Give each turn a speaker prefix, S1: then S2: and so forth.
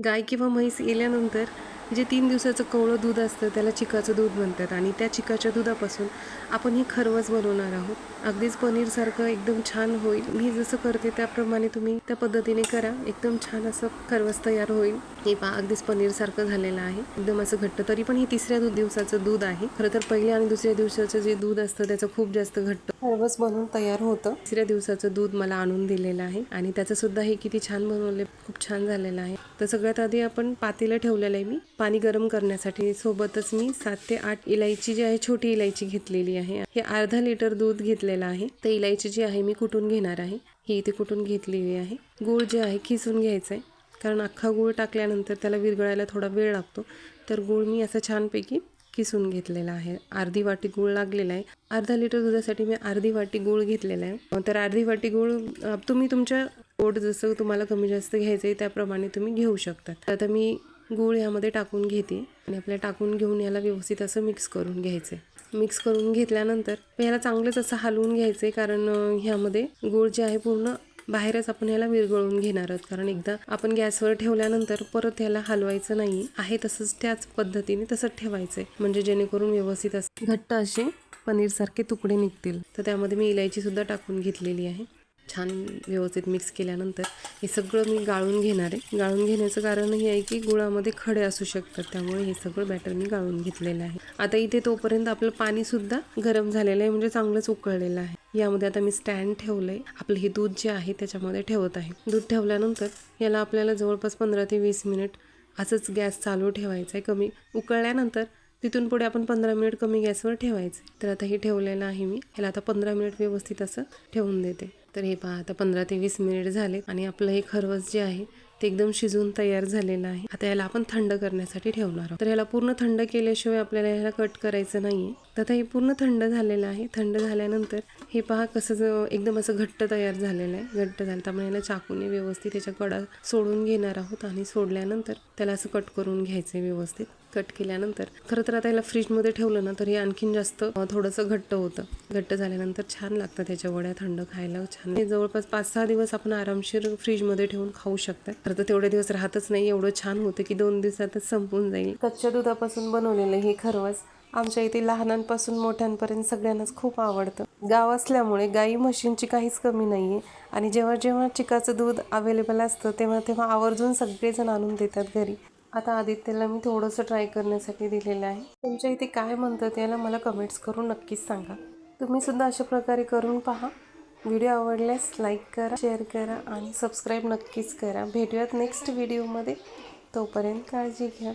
S1: गाय किंवा म्हैस गेल्यानंतर जे तीन दिवसाचं कोवळं दूध असतं त्याला चिकाचं दूध म्हणतात. आणि त्या चिकाच्या दुधापासून आपण ही खरवस बनवणार आहोत. अगदीच पनीरसारखं एकदम छान होईल. मी जसं करते त्याप्रमाणे तुम्ही त्या पद्धतीने करा. एकदम छान असं खरवस तयार होईल. हे पहा अगदीच पनीरसारखं झालेलं आहे. एकदम असं घट्ट. तरी पण हे तिसऱ्या दूध दिवसाचं दूध आहे. खरं तर पहिल्या आणि दुसऱ्या दिवसाचं जे दूध असतं त्याचं खूप जास्त घट्ट. खरवस बनवून तयार होतं. तिसऱ्या दिवसाचं दूध मला आणून दिलेलं आहे. आणि त्याचं सुद्धा हे किती छान बनवले. खूप छान झालेलं आहे. तर सगळ्यात आधी आपण पातेलं ठेवलेलं आहे मी. पाणी गरम करण्यासाठी सोबतच मी सात ते आठ इलायची जी आहे छोटी इलायची घेतलेली आहे. हे अर्धा लिटर दूध घेतलेलं आहे. तर इलायची जी आहे मी कुटून घेणार आहे? ही इथे कुटून घेतलेली आहे? गूळ जे आहे खिसून घ्यायचं आहे कारण अख्खा गूळ टाकल्यानंतर त्याला विरघळायला थोडा वेळ लागतो. तर गूळ मी असं छानपैकी किसून घेतलेला आहे. अर्धी वाटी गूळ लागलेला आहे. अर्धा लिटर दुधासाठी मी अर्धी वाटी गूळ घेतलेला आहे. तर अर्धी वाटी गूळ तुम्ही तुमच्या ओढ जसं तुम्हाला कमी जास्त घ्यायचं आहे त्याप्रमाणे तुम्ही घेऊ शकता. तर आता मी गूळ यामध्ये टाकून घेते आणि आपल्या टाकून घेऊन याला व्यवस्थित असं मिक्स करून घ्यायचं आहे मिक्स करून घेतल्यानंतर ह्याला चांगलंच असं हलवून घ्यायचं आहे कारण ह्यामध्ये गूळ जे आहे पूर्ण बाहेरच आपण ह्याला विरघळून घेणार आहोत. कारण एकदा आपण गॅसवर ठेवल्यानंतर परत ह्याला हलवायचं नाही. आहे तसंच त्याच पद्धतीने तसंच ठेवायचं आहे म्हणजे जेणेकरून व्यवस्थित असं घट्ट असे पनीरसारखे तुकडे निघतील. तर त्यामध्ये मी इलायची सुद्धा टाकून घेतलेली आहे. छान व्यवस्थित मिक्स केल्यानंतर हे सगळं मी गाळून घेणार आहे. गाळून घेण्याचं कारण हे आहे की गुळामध्ये खडे असू शकतात. त्यामुळे हे सगळं बॅटर मी गाळून घेतलेलं आहे. आता इथे तोपर्यंत आपलं पाणीसुद्धा गरम झालेलं आहे. म्हणजे चांगलंच उकळलेलं आहे. यामध्ये आता मी स्टँड ठेवलं आहे आपलं हे दूध जे आहे त्याच्यामध्ये ठेवत आहे. दूध ठेवल्यानंतर याला आपल्याला जवळपास पंधरा ते वीस मिनिट असंच गॅस चालू ठेवायचा आहे. कमी उकळल्यानंतर तिथून पुढे आपण पंधरा मिनिट कमी गॅसवर ठेवायचं तर आता हे ठेवलेलं आहे मी. ह्याला आता पंधरा मिनिट व्यवस्थित असं ठेवून देते. तर हे पहा आता पंधरा ते वीस मिनिट झाले आणि आपलं हे खरवस जे आहे ते एकदम शिजून तयार झालेलं आहे. आता याला आपण थंड करण्यासाठी ठेवणार आहोत. तर याला पूर्ण थंड केल्याशिवाय आपल्याला याला कट करायचं नाहीये. तर आता हे पूर्ण थंड झालेलं आहे. थंड झाल्यानंतर हे पहा कसं एकदम असं घट्ट तयार झालेलं आहे. घट्ट झालं. तर आपण याला चाकूने व्यवस्थित त्याच्या कडा सोडून घेणार आहोत आणि सोडल्यानंतर त्याला असं कट करून घ्यायचं आहे व्यवस्थित. कट केल्यानंतर खरं तर आता याला फ्रीजमध्ये ठेवलं ना तर हे आणखीन जास्त थोडंसं घट्ट होतं. घट्ट झाल्यानंतर छान लागतं त्याच्या वड्या थंड खायला. छान. जवळपास पाच सहा दिवस आपण आरामशीर फ्रीजमध्ये ठेवून खाऊ शकतात खरं तर तेवढे दिवस राहतच नाही. एवढं छान होतं की दोन दिवसातच संपून जाईल. कच्च्या दुधापासून बनवलेलं हे खरवस आमच्या इथे लहानांपासून मोठ्यांपर्यंत सगळ्यांनाच खूप आवडतं. गाव असल्यामुळे गाई म्हशींची काहीच कमी नाही आहे आणि जेव्हा जेव्हा चिकाचं दूध अवेलेबल असतं तेव्हा तेव्हा आवर्जून सगळेजण आणून देतात घरी. आता आदित्यला मी थोडंसं ट्राय करण्यासाठी दिलेलं आहे. तुमच्या इथे काय म्हणतात याला मला कमेंट्स करून नक्कीच सांगा. तुम्ही सुद्धा अशा प्रकारे करून पहा. व्हिडिओ आवडल्यास लाईक करा शेअर करा आणि सबस्क्राईब नक्कीच करा. भेटूयात नेक्स्ट व्हिडिओमध्ये. तोपर्यंत काळजी घ्या.